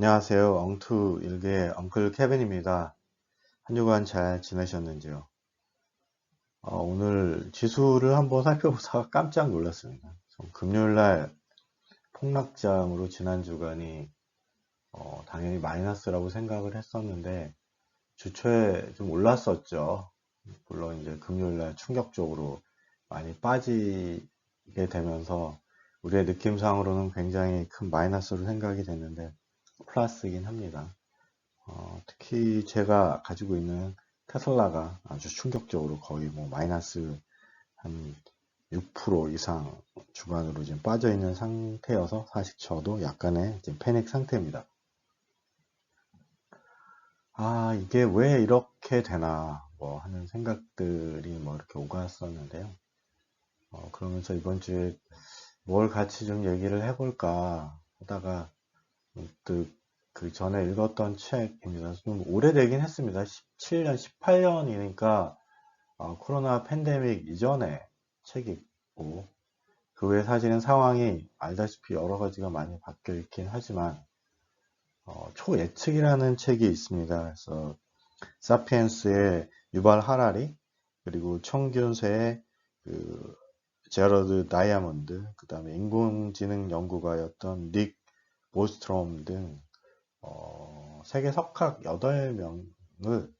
안녕하세요. 엉투 일개의 엉클 케빈입니다. 한 주간 잘 지내셨는지요? 어, 오늘 지수를 한번 살펴보다가 깜짝 놀랐습니다. 금요일날 폭락장으로 지난 주간이 어, 당연히 마이너스라고 생각을 했었는데 주초에 좀 올랐었죠. 물론 이제 금요일날 충격적으로 많이 빠지게 되면서 우리의 느낌상으로는 굉장히 큰 마이너스로 생각이 됐는데 플러스이긴 합니다. 어, 특히 제가 가지고 있는 테슬라가 아주 충격적으로 거의 뭐 마이너스 한 6% 이상 주간으로 지금 빠져 있는 상태여서 사실 저도 약간의 지금 패닉 상태입니다. 아, 이게 왜 이렇게 되나 뭐 하는 생각들이 뭐 이렇게 오갔었는데요. 어, 그러면서 이번 주에 뭘 같이 좀 얘기를 해볼까 하다가 문득 그 전에 읽었던 책입니다. 좀 오래되긴 했습니다. 17년, 18년이니까 어, 코로나 팬데믹 이전에 책이고 그 외에 사실은 상황이 알다시피 여러 가지가 많이 바뀌어 있긴 하지만 어, 초예측이라는 책이 있습니다. 그래서 사피엔스의 유발 하라리 그리고 청균세의 그 제러드 다이아몬드 그 다음에 인공지능 연구가였던 닉 보스트롬 등 어, 세계 석학 8명을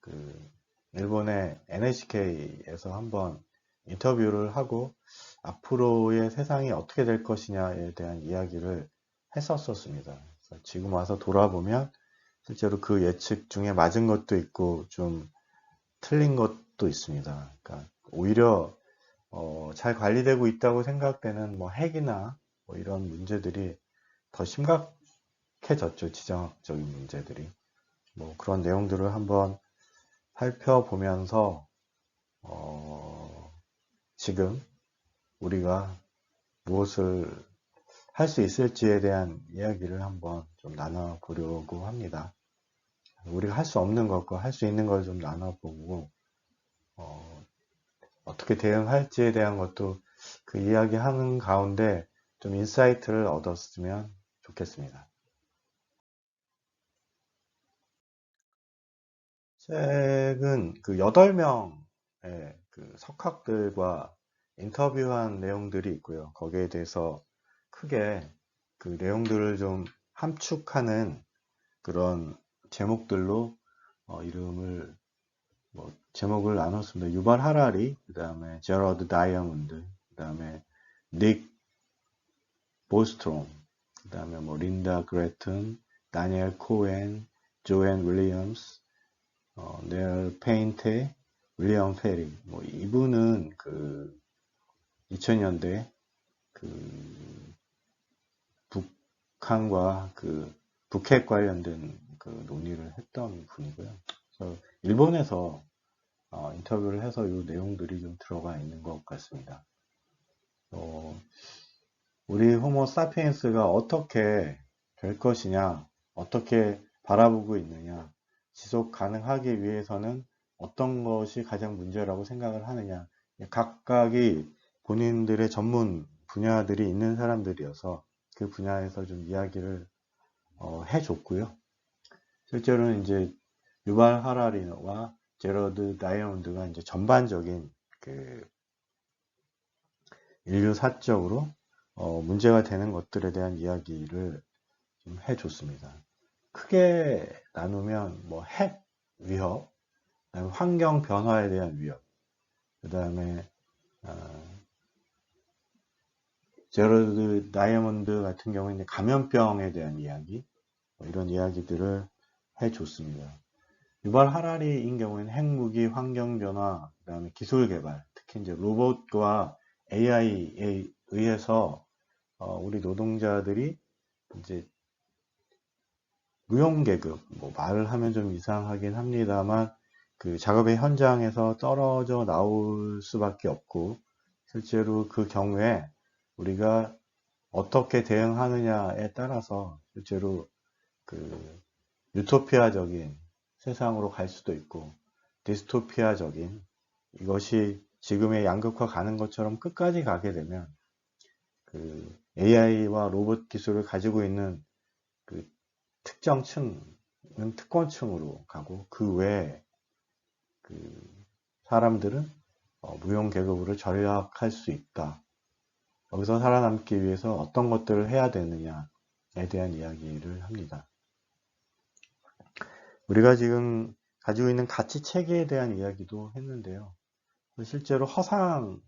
그 일본의 NHK에서 한번 인터뷰를 하고 앞으로의 세상이 어떻게 될 것이냐에 대한 이야기를 했었었습니다. 지금 와서 돌아보면 실제로 그 예측 중에 맞은 것도 있고 좀 틀린 것도 있습니다. 그러니까 오히려 어, 잘 관리되고 있다고 생각되는 뭐 핵이나 뭐 이런 문제들이 더 심각 해졌죠. 지정학적인 문제들이. 뭐 그런 내용들을 한번 살펴보면서 어, 지금 우리가 무엇을 할 수 있을지에 대한 이야기를 한번 좀 나눠보려고 합니다. 우리가 할 수 없는 것과 할 수 있는 걸 좀 나눠보고 어, 어떻게 대응할지에 대한 것도 그 이야기하는 가운데 좀 인사이트를 얻었으면 좋겠습니다. 책은 그 8명의 그 석학들과 인터뷰한 내용들이 있고요. 거기에 대해서 크게 그 내용들을 좀 함축하는 그런 제목들로 어, 이름을 뭐 제목을 나눴습니다. 유발 하라리, 그 다음에 제러드 다이아몬드, 그 다음에 닉 보스트롬, 그 다음에 뭐 린다 그레튼, 다니엘 코엔, 조앤 윌리엄스, 어, 넬 페인테, 윌리엄 페리. 뭐 이분은 그 2000년대 그 북한과 그 북핵 관련된 그 논의를 했던 분이고요. 그래서 일본에서 어, 인터뷰를 해서 이 내용들이 좀 들어가 있는 것 같습니다. 어, 우리 호모 사피엔스가 어떻게 될 것이냐, 어떻게 바라보고 있느냐, 지속 가능하기 위해서는 어떤 것이 가장 문제라고 생각을 하느냐. 각각이 본인들의 전문 분야들이 있는 사람들이어서 그 분야에서 좀 이야기를 어, 해줬고요. 실제로는 이제 유발 하라리와 제러드 다이아몬드가 이제 전반적인 그 인류 사적으로 어, 문제가 되는 것들에 대한 이야기를 좀 해줬습니다. 크게 나누면 뭐 핵 위협, 환경 변화에 대한 위협, 그 다음에 어, 제러드 다이아몬드 같은 경우는 감염병에 대한 이야기 뭐 이런 이야기들을 해줬습니다. 유발 하라리인 경우에는 핵무기, 환경 변화, 그 다음에 기술 개발, 특히 이제 로봇과 AI에 의해서 어, 우리 노동자들이 이제 무용계급, 뭐 말을 하면 좀 이상하긴 합니다만 그 작업의 현장에서 떨어져 나올 수밖에 없고 실제로 그 경우에 우리가 어떻게 대응하느냐에 따라서 실제로 그 유토피아적인 세상으로 갈 수도 있고 디스토피아적인 이것이 지금의 양극화 가는 것처럼 끝까지 가게 되면 그 AI와 로봇 기술을 가지고 있는 그 특정 층은 특권층으로 가고 그 외에 그 사람들은 어, 무용 계급으로 전락할 수 있다. 여기서 살아남기 위해서 어떤 것들을 해야 되느냐에 대한 이야기를 합니다. 우리가 지금 가지고 있는 가치 체계에 대한 이야기도 했는데요. 실제로 허상이라고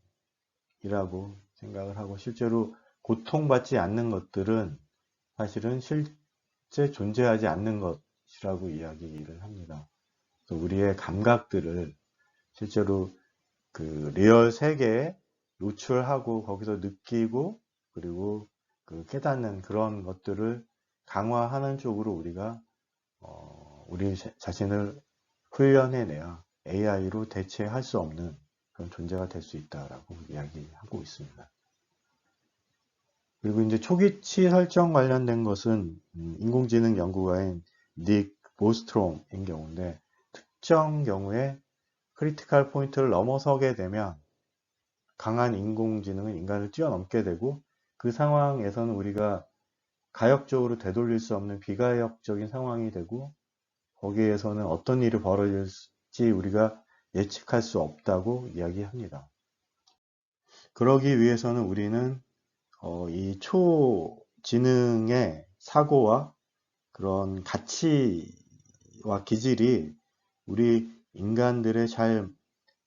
생각을 하고 실제로 고통받지 않는 것들은 사실은 실제 존재하지 않는 것이라고 이야기를 합니다. 우리의 감각들을 실제로 그 리얼 세계에 노출하고 거기서 느끼고 그리고 그 깨닫는 그런 것들을 강화하는 쪽으로 우리가 어 우리 자신을 훈련해내야 AI로 대체할 수 없는 그런 존재가 될 수 있다라고 이야기하고 있습니다. 그리고 이제 초기치 설정 관련된 것은 음, 인공지능 연구가인 닉 보스트롬인 경우인데 특정 경우에 크리티컬 포인트를 넘어서게 되면 강한 인공지능은 인간을 뛰어넘게 되고 그 상황에서는 우리가 가역적으로 되돌릴 수 없는 비가역적인 상황이 되고 거기에서는 어떤 일이 벌어질지 우리가 예측할 수 없다고 이야기합니다. 그러기 위해서는 우리는 어, 이 초지능의 사고와 그런 가치와 기질이 우리 인간들의 잘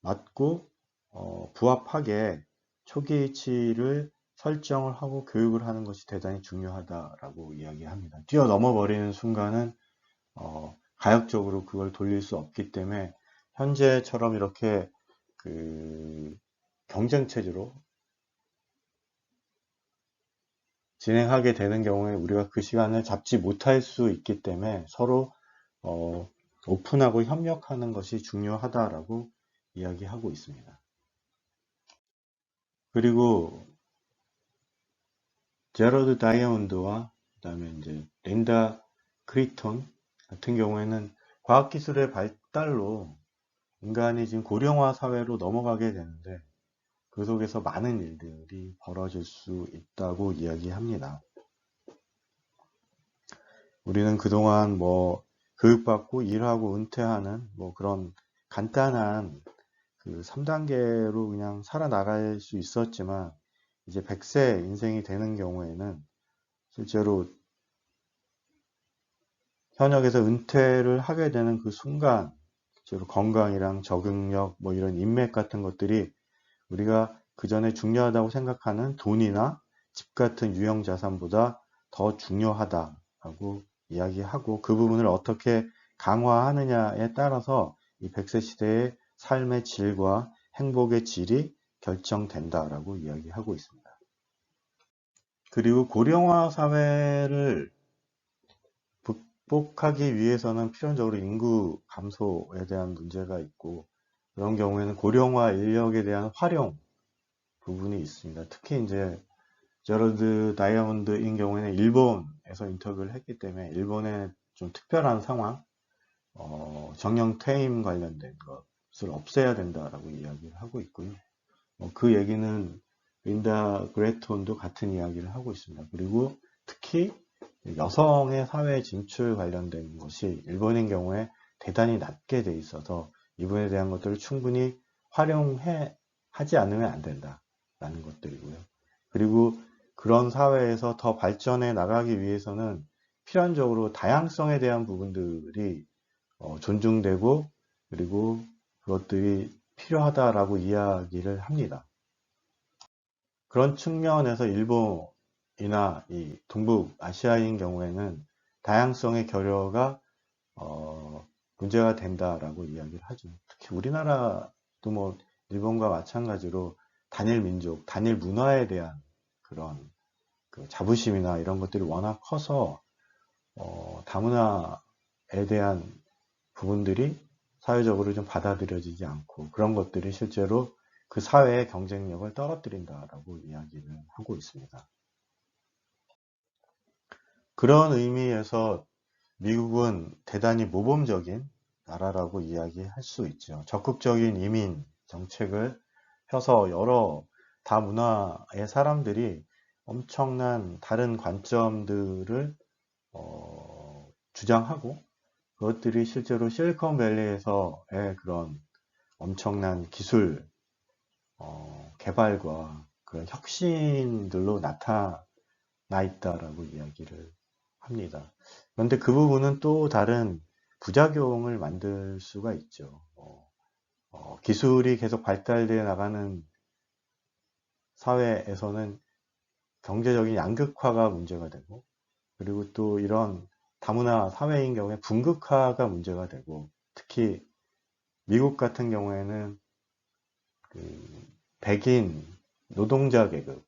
맞고 어, 부합하게 초기치를 설정을 하고 교육을 하는 것이 대단히 중요하다라고 이야기합니다. 뛰어넘어 버리는 순간은 어, 가역적으로 그걸 돌릴 수 없기 때문에 현재처럼 이렇게 그 경쟁 체제로 진행하게 되는 경우에 우리가 그 시간을 잡지 못할 수 있기 때문에 서로 어, 오픈하고 협력하는 것이 중요하다라고 이야기하고 있습니다. 그리고 제러드 다이아몬드와 그다음에 이제 렌다 크리톤 같은 경우에는 과학기술의 발달로 인간이 지금 고령화 사회로 넘어가게 되는데 그 속에서 많은 일들이 벌어질 수 있다고 이야기합니다. 우리는 그동안 뭐 교육받고 일하고 은퇴하는 뭐 그런 간단한 그 3단계로 그냥 살아나갈 수 있었지만 이제 100세 인생이 되는 경우에는 실제로 현역에서 은퇴를 하게 되는 그 순간 실제로 건강이랑 적응력 뭐 이런 인맥 같은 것들이 우리가 그 전에 중요하다고 생각하는 돈이나 집 같은 유형 자산보다 더 중요하다라고 이야기하고 그 부분을 어떻게 강화하느냐에 따라서 이 100세 시대의 삶의 질과 행복의 질이 결정된다라고 이야기하고 있습니다. 그리고 고령화 사회를 극복하기 위해서는 필연적으로 인구 감소에 대한 문제가 있고 그런 경우에는 고령화 인력에 대한 활용 부분이 있습니다. 특히 이제 저러드 다이아몬드인 경우에는 일본에서 인터뷰를 했기 때문에 일본의 좀 특별한 상황, 어, 정령 퇴임 관련된 것을 없애야 된다라고 이야기를 하고 있고요. 어, 그 얘기는 린다 그레톤도 같은 이야기를 하고 있습니다. 그리고 특히 여성의 사회 진출 관련된 것이 일본인 경우에 대단히 낮게 돼 있어서 이분에 대한 것들을 충분히 활용해 하지 않으면 안 된다라는 것들이고요. 그리고 그런 사회에서 더 발전해 나가기 위해서는 필연적으로 다양성에 대한 부분들이 어, 존중되고 그리고 그것들이 필요하다라고 이야기를 합니다. 그런 측면에서 일본이나 이 동북 아시아인 경우에는 다양성의 결여가 어, 문제가 된다라고 이야기를 하죠. 특히 우리나라도 뭐 일본과 마찬가지로 단일 민족, 단일 문화에 대한 그런 그 자부심이나 이런 것들이 워낙 커서 어, 다문화에 대한 부분들이 사회적으로 좀 받아들여지지 않고 그런 것들이 실제로 그 사회의 경쟁력을 떨어뜨린다라고 이야기를 하고 있습니다. 그런 의미에서 미국은 대단히 모범적인 나라라고 이야기할 수 있죠. 적극적인 이민 정책을 펴서 여러 다 문화의 사람들이 엄청난 다른 관점들을 어, 주장하고 그것들이 실제로 실리콘밸리에서의 그런 엄청난 기술 어, 개발과 그런 혁신들로 나타나 있다라고 이야기를 합니다. 그런데 그 부분은 또 다른 부작용을 만들 수가 있죠. 어, 어, 기술이 계속 발달되어 나가는 사회에서는 경제적인 양극화가 문제가 되고 그리고 또 이런 다문화 사회인 경우에 분극화가 문제가 되고 특히 미국 같은 경우에는 그 백인 노동자 계급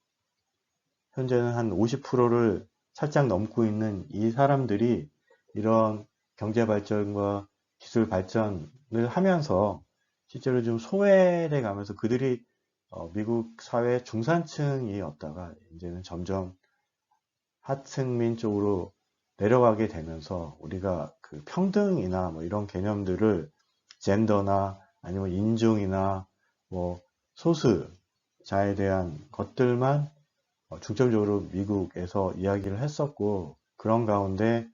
현재는 한 50%를 살짝 넘고 있는 이 사람들이 이런 경제 발전과 기술 발전을 하면서 실제로 좀 소외돼 가면서 그들이 어, 미국 사회 중산층이었다가 이제는 점점 하층민 쪽으로 내려가게 되면서 우리가 그 평등이나 뭐 이런 개념들을 젠더나 아니면 인종이나 뭐 소수자에 대한 것들만 어, 중점적으로 미국에서 이야기를 했었고 그런 가운데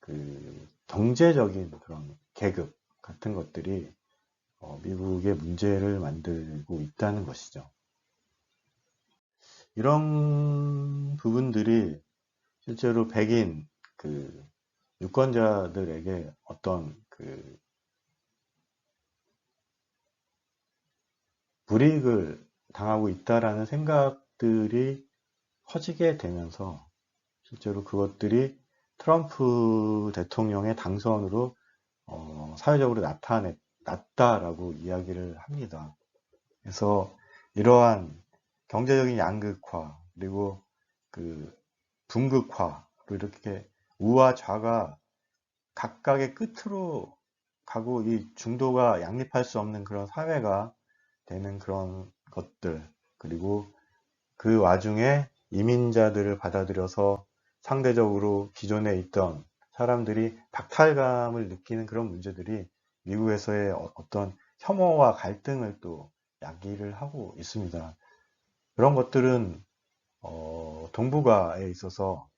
그 경제적인 그런 계급 같은 것들이 어, 미국의 문제를 만들고 있다는 것이죠. 이런 부분들이 실제로 백인 그 유권자들에게 어떤 그 불이익을 당하고 있다라는 생각들이 커지게 되면서 실제로 그것들이 트럼프 대통령의 당선으로 어, 사회적으로 나타났다라고 이야기를 합니다. 그래서 이러한 경제적인 양극화 그리고 그 분극화로 이렇게 우와 좌가 각각의 끝으로 가고 이 중도가 양립할 수 없는 그런 사회가 되는 그런 것들 그리고 그 와중에 이민자들을 받아들여서 상대적으로 기존에 있던 사람들이 박탈감을 느끼는 그런 문제들이 미국에서의 어- 어떤 혐오와 갈등을 또 야기를 하고 있습니다. 그런 것들은 어, 동북아에 있어서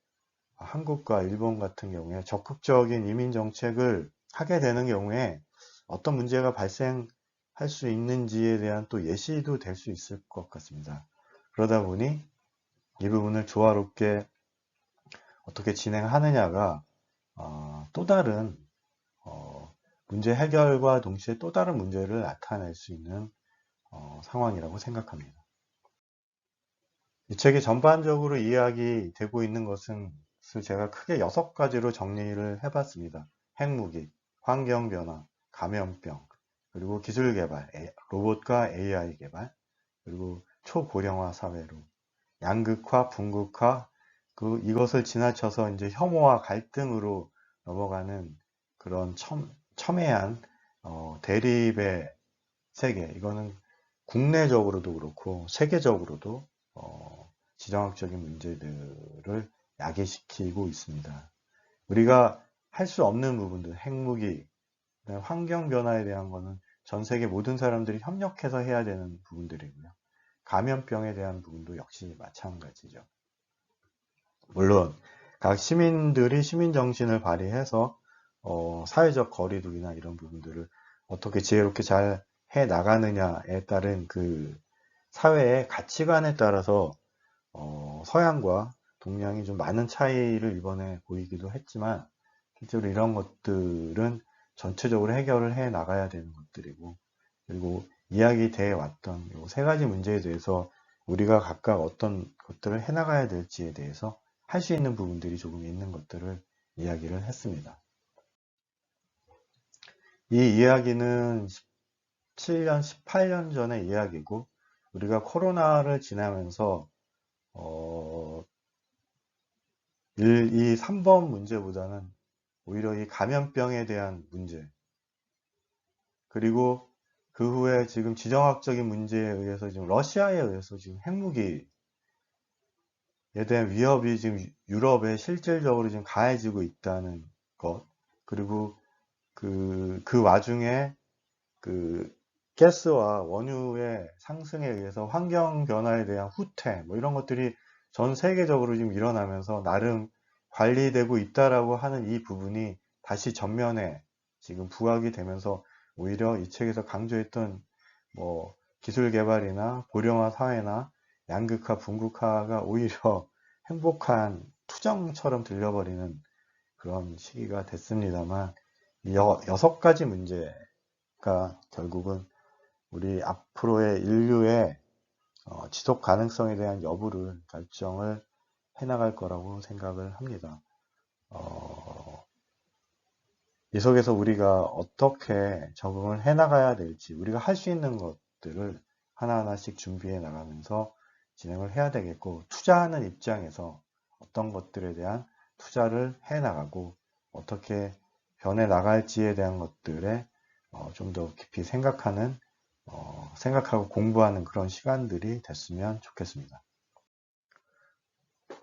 한국과 일본 같은 경우에 적극적인 이민 정책을 하게 되는 경우에 어떤 문제가 발생할 수 있는지에 대한 또 예시도 될 수 있을 것 같습니다. 그러다 보니 이 부분을 조화롭게 어떻게 진행하느냐가 어, 또 다른 어, 문제 해결과 동시에 또 다른 문제를 나타낼 수 있는 어, 상황이라고 생각합니다. 이 책이 전반적으로 이야기되고 있는 것은 제가 크게 여섯 가지로 정리를 해봤습니다. 핵무기, 환경변화, 감염병, 그리고 기술 개발, 로봇과 AI 개발, 그리고 초고령화 사회로, 양극화, 분극화, 그 이것을 지나쳐서 이제 혐오와 갈등으로 넘어가는 그런 첨, 첨예한 어, 대립의 세계. 이거는 국내적으로도 그렇고 세계적으로도 어, 지정학적인 문제들을 야기시키고 있습니다. 우리가 할 수 없는 부분들, 핵무기, 환경 변화에 대한 거는 전 세계 모든 사람들이 협력해서 해야 되는 부분들이고요. 감염병에 대한 부분도 역시 마찬가지죠. 물론 각 시민들이 시민 정신을 발휘해서 어, 사회적 거리두기나 이런 부분들을 어떻게 지혜롭게 잘 해 나가느냐에 따른 그 사회의 가치관에 따라서 어, 서양과 동양이 좀 많은 차이를 이번에 보이기도 했지만 실제로 이런 것들은 전체적으로 해결을 해 나가야 되는 것들이고 그리고 이야기돼 왔던 이세 가지 문제에 대해서 우리가 각각 어떤 것들을 해 나가야 될지에 대해서 할 수 있는 부분들이 조금 있는 것들을 이야기를 했습니다. 이 이야기는 17년, 18년 전의 이야기고 우리가 코로나를 지나면서 어, 1, 2, 3번 문제보다는 오히려 이 감염병에 대한 문제 그리고 그 후에 지금 지정학적인 문제에 의해서 지금 러시아에 의해서 지금 핵무기에 대한 위협이 지금 유럽에 실질적으로 지금 가해지고 있다는 것. 그리고 그, 그 와중에 그 가스와 원유의 상승에 의해서 환경 변화에 대한 후퇴 뭐 이런 것들이 전 세계적으로 지금 일어나면서 나름 관리되고 있다라고 하는 이 부분이 다시 전면에 지금 부각이 되면서 오히려 이 책에서 강조했던 뭐 기술 개발이나 고령화 사회나 양극화, 분극화가 오히려 행복한 투정처럼 들려버리는 그런 시기가 됐습니다만 여, 여섯 가지 문제가 결국은 우리 앞으로의 인류의 어, 지속 가능성에 대한 여부를 결정을 해나갈 거라고 생각을 합니다. 어, 이 속에서 우리가 어떻게 적응을 해나가야 될지 우리가 할 수 있는 것들을 하나하나씩 준비해 나가면서 진행을 해야 되겠고 투자하는 입장에서 어떤 것들에 대한 투자를 해 나가고 어떻게 변해 나갈지에 대한 것들에 어, 좀 더 깊이 생각하는 어, 생각하고 공부하는 그런 시간들이 됐으면 좋겠습니다.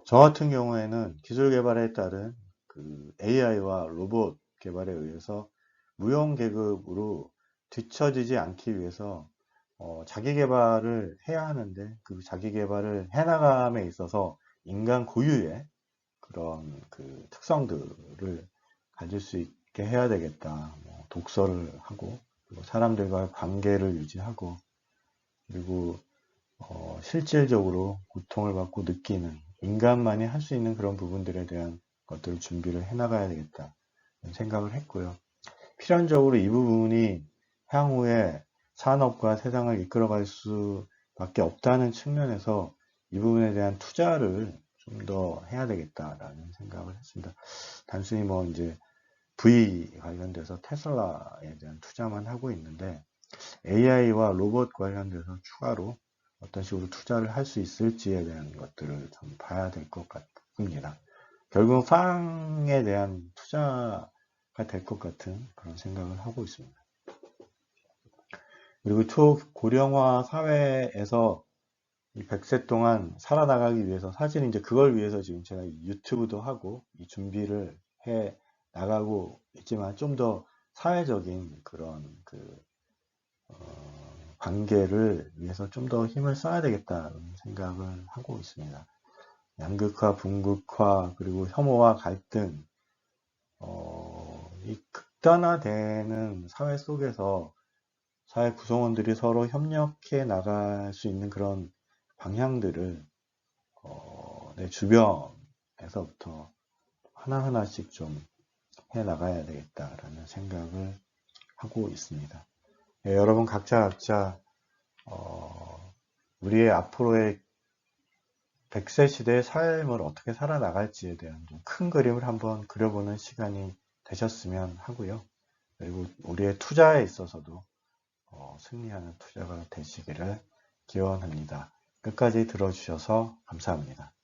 저 같은 경우에는 기술 개발에 따른 그 AI와 로봇 개발에 의해서 무용 계급으로 뒤처지지 않기 위해서 어, 자기 개발을 해야 하는데 그 자기 개발을 해나감에 있어서 인간 고유의 그런 그 특성들을 가질 수 있게 해야 되겠다. 뭐 독서를 하고 그리고 사람들과 관계를 유지하고 그리고 어, 실질적으로 고통을 받고 느끼는 인간만이 할 수 있는 그런 부분들에 대한 것들을 준비를 해나가야 되겠다 생각을 했고요. 필연적으로 이 부분이 향후에 산업과 세상을 이끌어갈 수밖에 없다는 측면에서 이 부분에 대한 투자를 좀 더 해야 되겠다라는 생각을 했습니다. 단순히 뭐 이제 V 관련돼서 테슬라에 대한 투자만 하고 있는데 AI와 로봇 관련돼서 추가로 어떤 식으로 투자를 할 수 있을지에 대한 것들을 좀 봐야 될 것 같습니다. 결국 팡에 대한 투자가 될 것 같은 그런 생각을 하고 있습니다. 그리고 초고령화 사회에서 이 100세 동안 살아나가기 위해서 사실 이제 그걸 위해서 지금 제가 유튜브도 하고 이 준비를 해 나가고 있지만 좀 더 사회적인 그런 그 어, 관계를 위해서 좀 더 힘을 써야 되겠다는 생각을 하고 있습니다. 양극화, 분극화, 그리고 혐오와 갈등, 어, 이 극단화되는 사회 속에서 사회 구성원들이 서로 협력해 나갈 수 있는 그런 방향들을 어, 내 주변에서부터 하나하나씩 좀 해 나가야 되겠다라는 생각을 하고 있습니다. 예, 여러분 각자 각자 어, 우리의 앞으로의 100세 시대의 삶을 어떻게 살아나갈지에 대한 좀 큰 그림을 한번 그려보는 시간이 되셨으면 하고요. 그리고 우리의 투자에 있어서도 어, 승리하는 투자가 되시기를 기원합니다. 끝까지 들어주셔서 감사합니다.